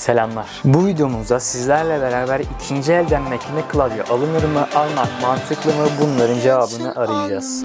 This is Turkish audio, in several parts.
Selamlar. Bu videomuzda sizlerle beraber ikinci elden makine klavye alınır mı, almak mantıklı mı bunların cevabını arayacağız.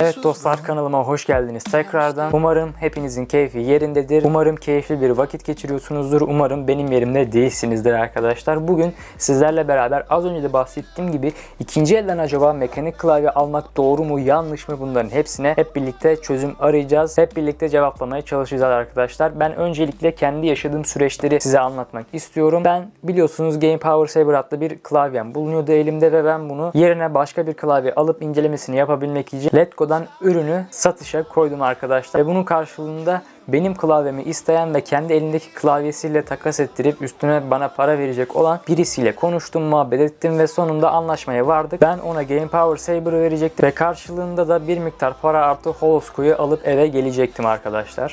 Evet dostlar kanalıma hoş geldiniz tekrardan. Umarım hepinizin keyfi yerindedir. Umarım keyifli bir vakit geçiriyorsunuzdur. Umarım benim yerimde değilsinizdir arkadaşlar. Bugün sizlerle beraber az önce de bahsettiğim gibi ikinci elden acaba mekanik klavye almak doğru mu yanlış mı bunların hepsine hep birlikte çözüm arayacağız. Hep birlikte cevaplamaya çalışacağız arkadaşlar. Ben öncelikle kendi yaşadığım süreçleri size anlatmak istiyorum. Ben biliyorsunuz Game Power Saber adlı bir klavyem bulunuyordu elimde ve ben bunu yerine başka bir klavye alıp incelemesini yapabilmek için Letgo'dan ürünü satışa koydum arkadaşlar. Ve bunun karşılığında benim klavyemi isteyen ve kendi elindeki klavyesiyle takas ettirip üstüne bana para verecek olan birisiyle konuştum, muhabbet ettim ve sonunda anlaşmaya vardık. Ben ona Game Power Saber'ı verecektim ve karşılığında da bir miktar para artı Holosko'yu alıp eve gelecektim arkadaşlar.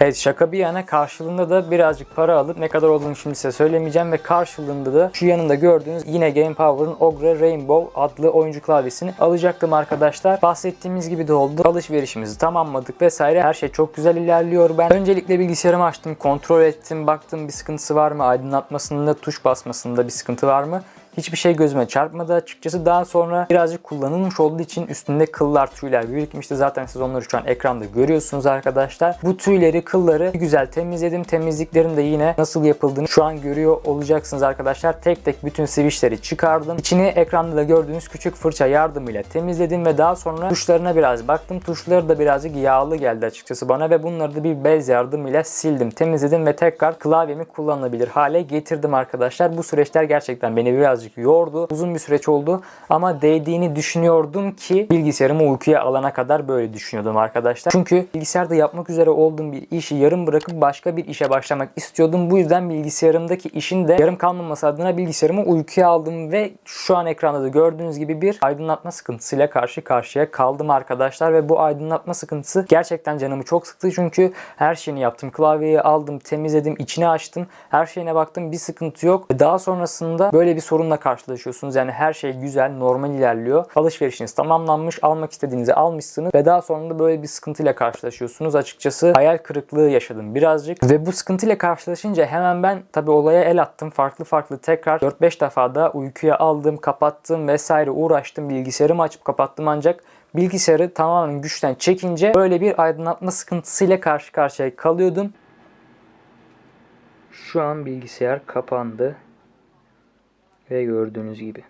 Evet şaka bir yana karşılığında da birazcık para alıp ne kadar olduğunu şimdi size söylemeyeceğim ve karşılığında da şu yanında gördüğünüz yine Game Power'ın Ogre Rainbow adlı oyuncu klavyesini alacaktım arkadaşlar. Bahsettiğimiz gibi de oldu. Alışverişimizi tamamladık vesaire. Her şey çok güzel ilerliyor. Ben öncelikle bilgisayarımı açtım, kontrol ettim, baktım bir sıkıntısı var mı? Aydınlatmasında, tuş basmasında bir sıkıntı var mı? Hiçbir şey gözüme çarpmadı açıkçası. Daha sonra birazcık kullanılmış olduğu için üstünde kıllar, tüyler birikmişti. Zaten siz onları şu an ekranda görüyorsunuz arkadaşlar. Bu tüyleri, kılları güzel temizledim. Temizliklerin de yine nasıl yapıldığını şu an görüyor olacaksınız arkadaşlar. Tek tek bütün switchleri çıkardım. İçini ekranda da gördüğünüz küçük fırça yardımıyla temizledim ve daha sonra tuşlarına biraz baktım. Tuşları da birazcık yağlı geldi açıkçası bana ve bunları da bir bez yardımıyla sildim, temizledim ve tekrar klavyemi kullanılabilir hale getirdim arkadaşlar. Bu süreçler gerçekten beni birazcık yordu. Uzun bir süreç oldu ama değdiğini düşünüyordum ki bilgisayarımı uykuya alana kadar böyle düşünüyordum arkadaşlar. Çünkü bilgisayarda yapmak üzere olduğum bir işi yarım bırakıp başka bir işe başlamak istiyordum. Bu yüzden bilgisayarımdaki işin de yarım kalmaması adına bilgisayarımı uykuya aldım ve şu an ekranda da gördüğünüz gibi bir aydınlatma sıkıntısıyla karşı karşıya kaldım arkadaşlar ve bu aydınlatma sıkıntısı gerçekten canımı çok sıktı çünkü her şeyini yaptım. Klavyeyi aldım, temizledim, içini açtım. Her şeyine baktım bir sıkıntı yok. Daha sonrasında böyle bir sorunla karşılaşıyorsunuz. Yani her şey güzel, normal ilerliyor. Alışverişiniz tamamlanmış, almak istediğinizi almışsınız ve daha sonra da böyle bir sıkıntıyla karşılaşıyorsunuz. Açıkçası hayal kırıklığı yaşadım birazcık ve bu sıkıntıyla karşılaşınca hemen ben tabii olaya el attım. Farklı farklı tekrar 4-5 defa da uykuya aldım, kapattım vesaire uğraştım. Bilgisayarımı açıp kapattım ancak bilgisayarı tamamen güçten çekince böyle bir aydınlatma sıkıntısıyla karşı karşıya kalıyordum. Şu an bilgisayar kapandı ve gördüğünüz gibi.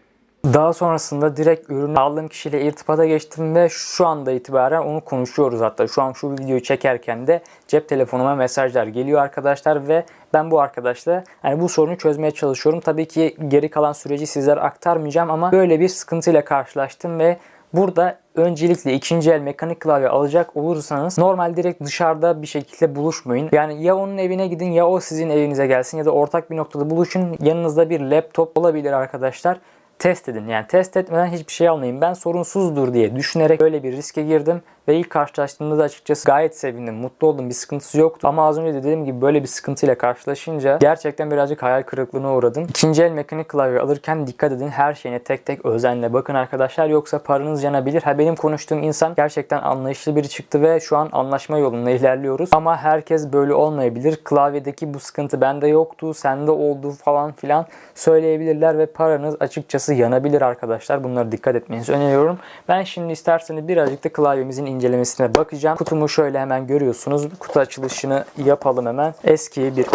Daha sonrasında direkt ürünü aldığım kişiyle irtibata geçtim ve şu anda itibaren onu konuşuyoruz hatta. Şu an şu videoyu çekerken de cep telefonuma mesajlar geliyor arkadaşlar ve ben bu arkadaşla yani bu sorunu çözmeye çalışıyorum. Tabii ki geri kalan süreci sizlere aktarmayacağım ama böyle bir sıkıntıyla karşılaştım ve Burada öncelikle ikinci el mekanik klavye alacak olursanız normal direkt dışarıda bir şekilde buluşmayın. Yani ya onun evine gidin ya o sizin evinize gelsin ya da ortak bir noktada buluşun. Yanınızda bir laptop olabilir arkadaşlar. Test edin. Yani test etmeden hiçbir şey almayın. Ben sorunsuzdur diye düşünerek böyle bir riske girdim. Ve ilk karşılaştığımda da açıkçası gayet sevindim. Mutlu oldum. Bir sıkıntısı yoktu. Ama az önce de dediğim gibi böyle bir sıkıntıyla karşılaşınca gerçekten birazcık hayal kırıklığına uğradım. İkinci el mekanik klavye alırken dikkat edin. Her şeyine tek tek özenle bakın arkadaşlar. Yoksa paranız yanabilir. Ha benim konuştuğum insan gerçekten anlayışlı biri çıktı ve şu an anlaşma yolunda ilerliyoruz. Ama herkes böyle olmayabilir. Klavyedeki bu sıkıntı bende yoktu, sende oldu falan filan söyleyebilirler ve paranız açıkçası yanabilir arkadaşlar. Bunlara dikkat etmenizi öneriyorum. Ben şimdi isterseniz birazcık da klavyemizin incelemesine bakacağım. Kutumu şöyle hemen görüyorsunuz. Kutu açılışını yapalım hemen. Eski bir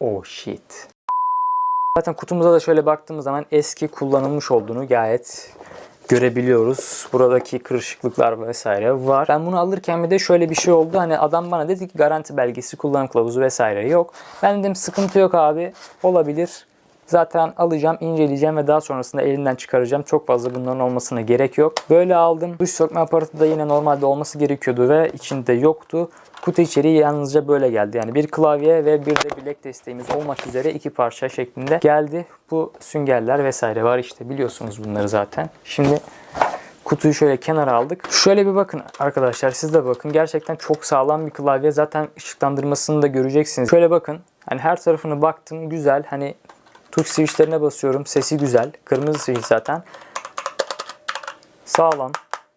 Oh shit. Zaten kutumuza da şöyle baktığımız zaman eski kullanılmış olduğunu gayet görebiliyoruz. Buradaki kırışıklıklar vesaire var. Ben bunu alırken bir de şöyle bir şey oldu. Hani adam bana dedi ki garanti belgesi, kullanım kılavuzu vesaire yok. Ben dedim sıkıntı yok abi. Olabilir. Zaten alacağım, inceleyeceğim ve daha sonrasında elimden çıkaracağım. Çok fazla bunların olmasına gerek yok. Böyle aldım. Duş sökme aparatı da yine normalde olması gerekiyordu ve içinde yoktu. Kutu içeriği yalnızca böyle geldi. Yani bir klavye ve bir de bilek desteğimiz olmak üzere iki parça şeklinde geldi. Bu süngerler vesaire var işte biliyorsunuz bunları zaten. Şimdi Kutuyu şöyle kenara aldık. Şöyle bir bakın arkadaşlar siz de bakın. Gerçekten çok sağlam bir klavye. Zaten ışıklandırmasını da göreceksiniz. Şöyle bakın. Hani her tarafını baktım güzel. Hani tuş switchlerine basıyorum. Sesi güzel. Kırmızı switch zaten. Sağlam.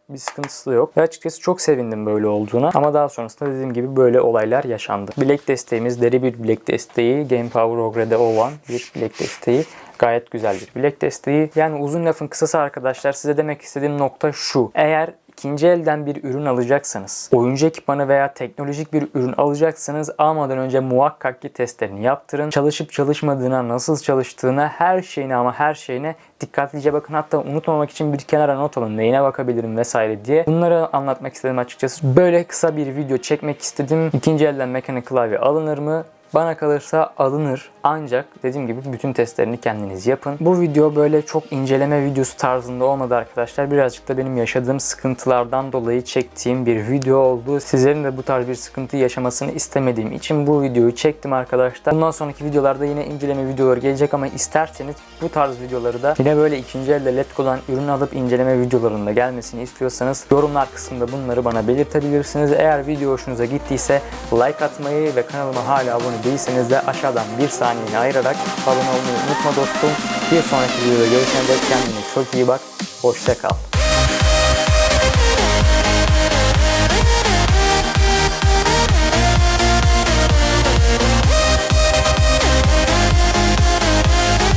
Bir sıkıntısı da yok. Ve açıkçası çok sevindim böyle olduğuna. Ama daha sonrasında dediğim gibi böyle olaylar yaşandı. Bilek desteğimiz deri bir bilek desteği. Game Power Ogre'de O1 bir bilek desteği. Gayet güzel bir bilek desteği. Yani uzun lafın kısası arkadaşlar size demek istediğim nokta şu. Eğer ikinci elden bir ürün alacaksanız, oyuncu ekipmanı veya teknolojik bir ürün alacaksanız almadan önce muhakkak ki testlerini yaptırın. Çalışıp çalışmadığına, nasıl çalıştığına, her şeyine ama her şeyine dikkatlice bakın. Hatta unutmamak için bir kenara not alın. Neyine bakabilirim vesaire diye. Bunları anlatmak istedim açıkçası. Böyle kısa bir video çekmek istedim. İkinci elden mekanik klavye alınır mı? Bana kalırsa alınır. Ancak dediğim gibi bütün testlerini kendiniz yapın. Bu video böyle çok inceleme videosu tarzında olmadı arkadaşlar. Birazcık da benim yaşadığım sıkıntılardan dolayı çektiğim bir video oldu. Sizlerin de bu tarz bir sıkıntı yaşamasını istemediğim için bu videoyu çektim arkadaşlar. Bundan sonraki videolarda yine inceleme videoları gelecek ama isterseniz bu tarz videoları da yine böyle ikinci elde Letgo'dan ürün alıp inceleme videolarında gelmesini istiyorsanız yorumlar kısmında bunları bana belirtebilirsiniz. Eğer video hoşunuza gittiyse like atmayı ve kanalıma hala abone değilseniz de aşağıdan bir saniyeni ayırarak abone olmayı unutma dostum. Bir sonraki videoda görüşene dek kendine çok iyi bak. Hoşça kal.